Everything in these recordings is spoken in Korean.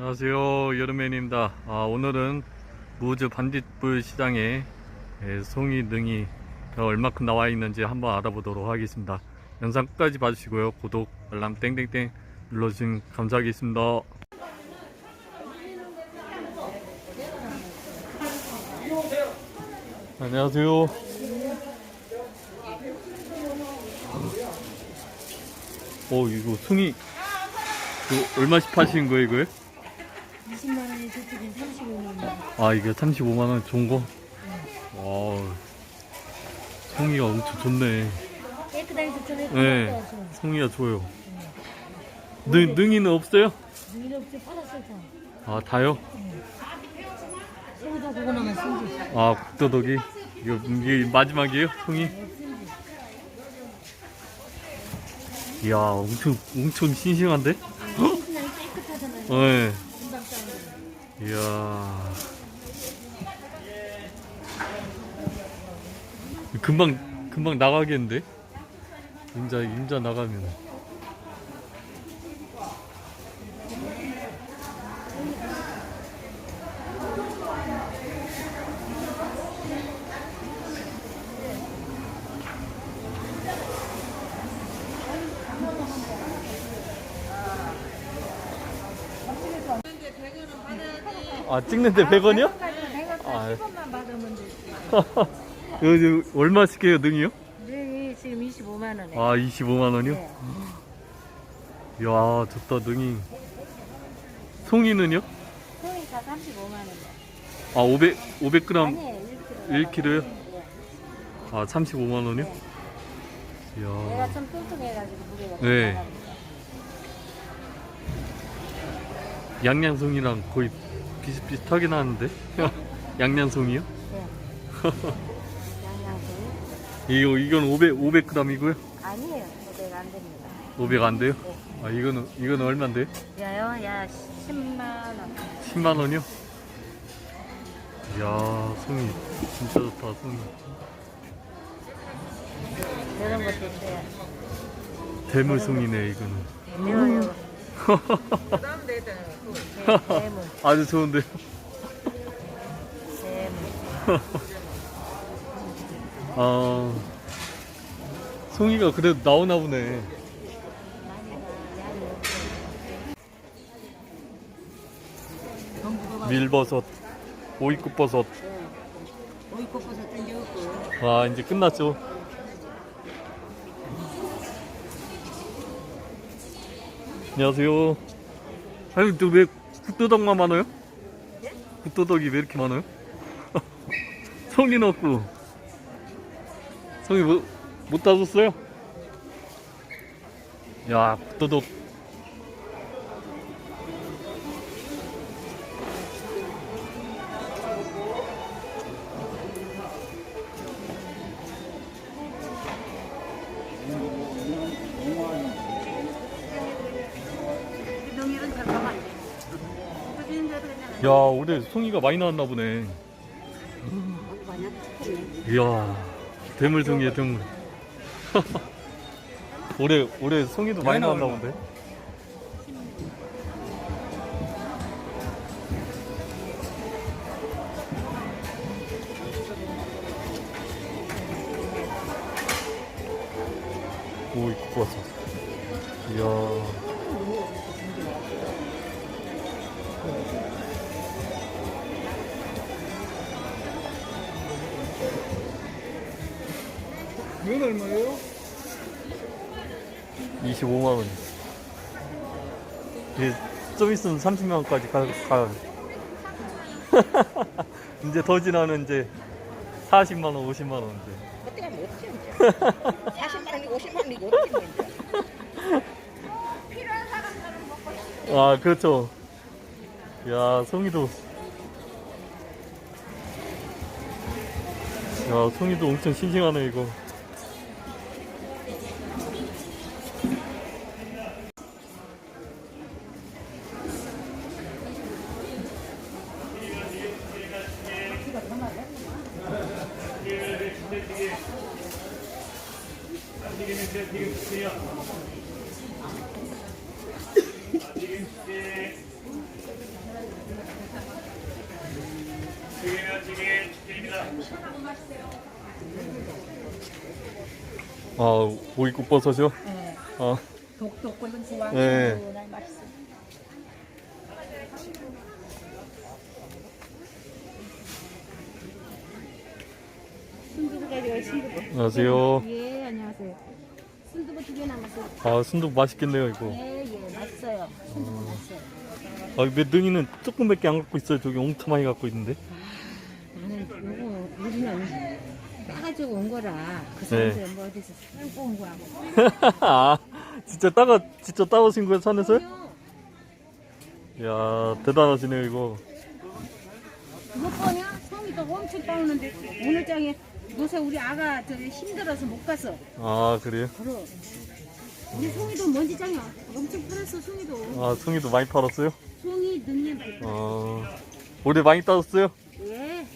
안녕하세요. 여름맨입니다. 아, 오늘은 무즈 반딧불 시장에 예, 송이 능이 얼마큼 나와 있는지 한번 알아보도록 하겠습니다. 영상 끝까지 봐주시고요. 구독 알람 땡땡땡 눌러주시면 감사하겠습니다. 안녕하세요. 오 이거 송이 이거 얼마씩 파시는 거예요 이거요? 20만 원이 저쪽엔 35만 원. 아 이게 35만 원 좋은 거? 와 송이가 엄청 좋네 깨끗하게 좋잖아요. 네 송이가 좋아요 능, 능이는 없어요? 눈이 없지 팔았을 때. 아 다요? 소고다 그거나만 쓴지. 아 국도덕이 이거 이게 마지막이에요 송이? 이야 엄청 엄청 싱싱한데? 그냥 깨끗하잖아요. 네 이야 금방 금방 나가겠는데? 임자 임자 나가면 아 찍는데 100원이요? 아, 10원만 받으면 되지. 여기 얼마씩 해요 능이요? 네, 지금 25만 원에. 아 25만 원이요? 네. 이야 좋다 능이 송이는요? 다 35만 원에. 아 500, 500g 아니에요, 1kg. 1kg 요? 아 35만 원이요? 이야 좀 뚱뚱해가지고 무게가 네. 좀 나갑니다. 양양송이랑 거의 비슷비슷하긴 하는데 양양송이요? 네. 양양소이? 이거 이건 500 500g이고요. 아니에요, 500안 됩니다. 500 안 돼요? 네. 아 이거는 이거는 얼마인데? 야요, 야 10만 원. 10만 원이요? 이야 송이 진짜 좋다 송이. 이런 것도 있어요. 대물송이네 이거는. 이거, 이거. 네, 대물, 아주 좋은데요? 아 송이가 그래도 나오나 보네. 밀버섯, 오이꽃버섯. 땡겨갖고 아 이제 끝났죠. 안녕하세요. 아니 또왜 굿도덕만 많아요? 굿도덕이 왜 이렇게 많아요? 성인 없고 성이 뭐, 못 따졌어요? 야 굿도덕 야 올해 송이가 많이 나왔나 보네. 이야 대물송이야 대물. 올해 올해 송이도 많이 나왔나 본데 오 이거 왔어. 이야 이건 얼마예요? 25만 원. 이제 좀 있으면 30만 원까지 가. 가. 이제 더 지나면 이제 40만 원, 50만 원 이제. 그때가 뭐지 이제 40만 원이 50만 원이 어떻게 뭐 이제 아 그렇죠. 야 송이도. 야 송이도 엄청 싱싱하네 이거. 아, 오이국버섯이요? 네. 아, 독도 꼴은 좋아. 네. 네. 맛있어. 안녕하세요. 예, 안녕하세요. 순두부 두 개 남았어요. 아, 순두 맛있겠네요, 이거. 예, 예, 맛있어요. 순두부 맛있어요. 아, 몇 능이는 조금밖에 안 갖고 있어요. 저기 엄청 많이 갖고 있는데. 나는 요거 우리는 따가지고 온 거라 그 네. 산에서 뭐 어디서 쓸고 온 거라고. 아, 진짜 따가, 진짜 따오신 거예요, 산에서요? 이야, 대단하시네요, 이거. 그것 보냐? 성이도 엄청 따오는데 오늘 장에 요새 우리 아가 저 힘들어서 못 가서 아, 그래요? 그러 우리 송이도 먼지 장이야 엄청 팔았어 송이도 아, 송이도 많이 팔았어요? 송이 능님 어, 올해 많이 따셨어요? 예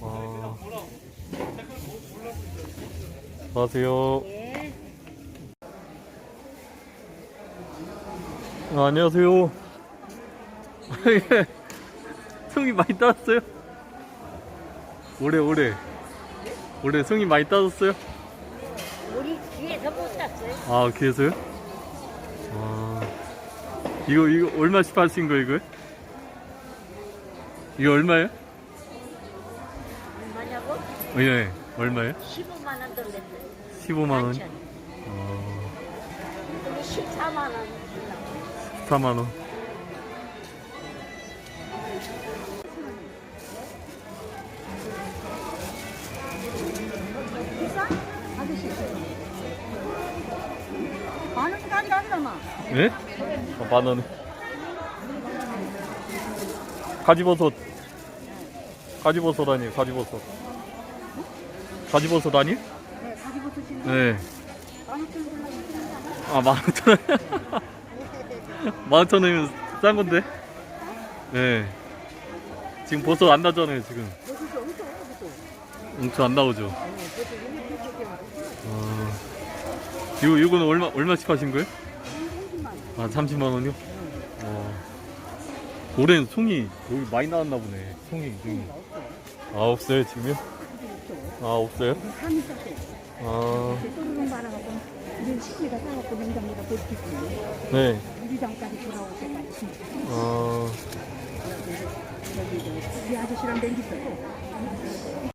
아. 안녕하세요. 예. 아, 안녕하세요. 예. 송이 많이 따셨어요? 올해, 올해. 올해 송이 많이 따셨어요? 우리 뒤에서 못 땄어요 아, 그래서요? 아. 이거, 이거, 얼마씩 파신 거예요, 이거? 이거 얼마예요? 얼마냐고? 어, 예, 얼마예요? 15만 원 돌렸어요 15만원. 어, 근데 14만 원 14만 원. 예? 어, 만 원. 가지버섯. 가지버섯 아니에요, 가지버섯. 가지버섯 아니에요? 네 드시는 네. 만 아, 만 원. 만 원이면 싼 건데? 네. 지금 버섯 안 나잖아요, 지금. 엄청 안 나오죠? 어, 이거, 이거는 얼마, 얼마씩 하신 거예요? 아, 30만 원이요? 어. 올해는 송이 여기 많이 나왔나 보네. 송이, 송이. 아, 없어요, 지금요? 아, 없어요? 아, 네. 우리 아저씨랑 댕기어요